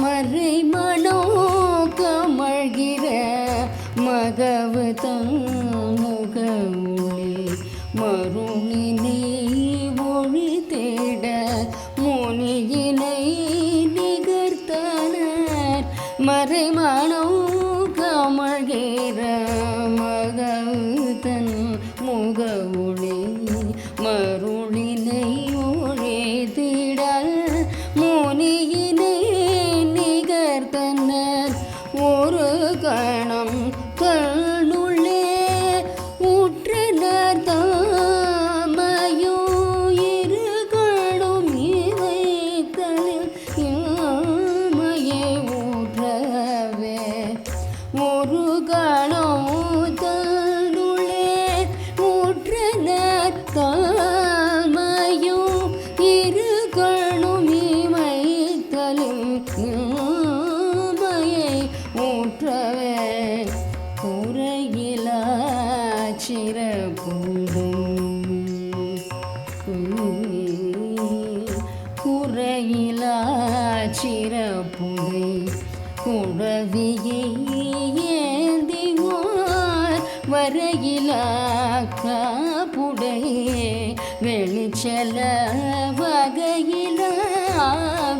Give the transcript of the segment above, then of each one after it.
மறை மனோ கமழ்கிற மகவு தமுக மருணினை மருளினை ஒளி தேட முனியினை நிகர்த்தனர். மறை மனோ கமழ்கிற மகவு தன் குறையிலா குறையிலா சிறப்புடை குடவியை ஏந்திவார் வரையிலா காப்புடை வெளிச்சல வகையிலா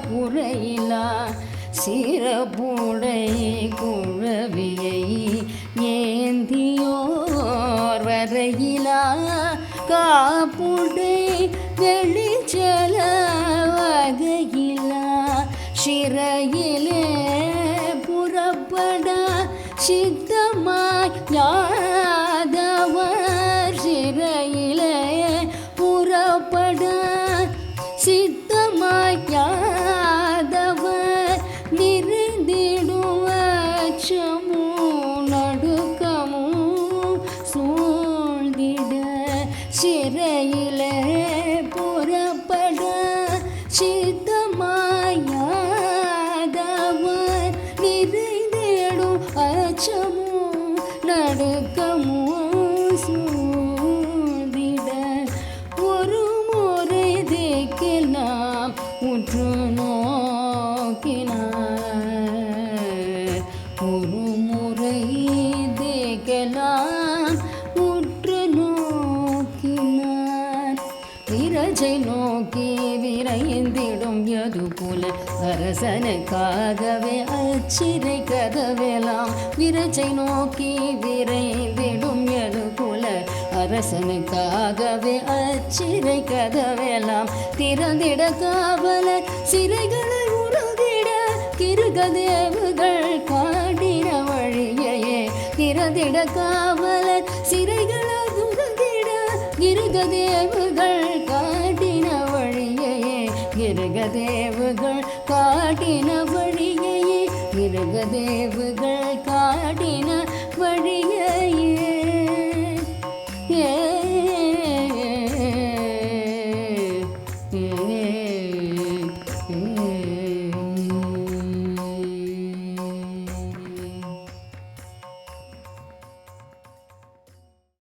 குறையிலா சிறப்புடை குறை வெளிச்சல சிறையிலே புறப்பட சித்தமாய் யாதவர் சிறையிலே புறப்பட சித்தமாய் யாதவர் நிறைந்திடும் அச்சமோ நடுக்கமோ சூழ்ந்திட சிறையிலே சித்தமாயாதவர் நிறைந்தேடும் அச்சமும் நடுக்கமோ சூழ்ந்திட ஒரு முறை தேக்கினாம் உற்று நோக்கினார். ஒரு முறை தேக்கினார் பயந்திடும் எது போல அரசனுக்காகவே அச்சிறை கதவெல்லாம் விரச்சை நோக்கி விரைந்திடும் எது போல அரசனுக்காகவே அச்சிறை கதவெல்லாம் திறந்திட காவலர் சிறைகளை உறந்திட கிருகதேவுகள் காடின வழியையே திறந்திட காவலர் சிறைகளை உறந்திட கிருகதேவுகள் காட்டின மிருகதேவுகள் காட்டின வழியையே மிருகதேவுகள் காட்டின வழியையே. ஏ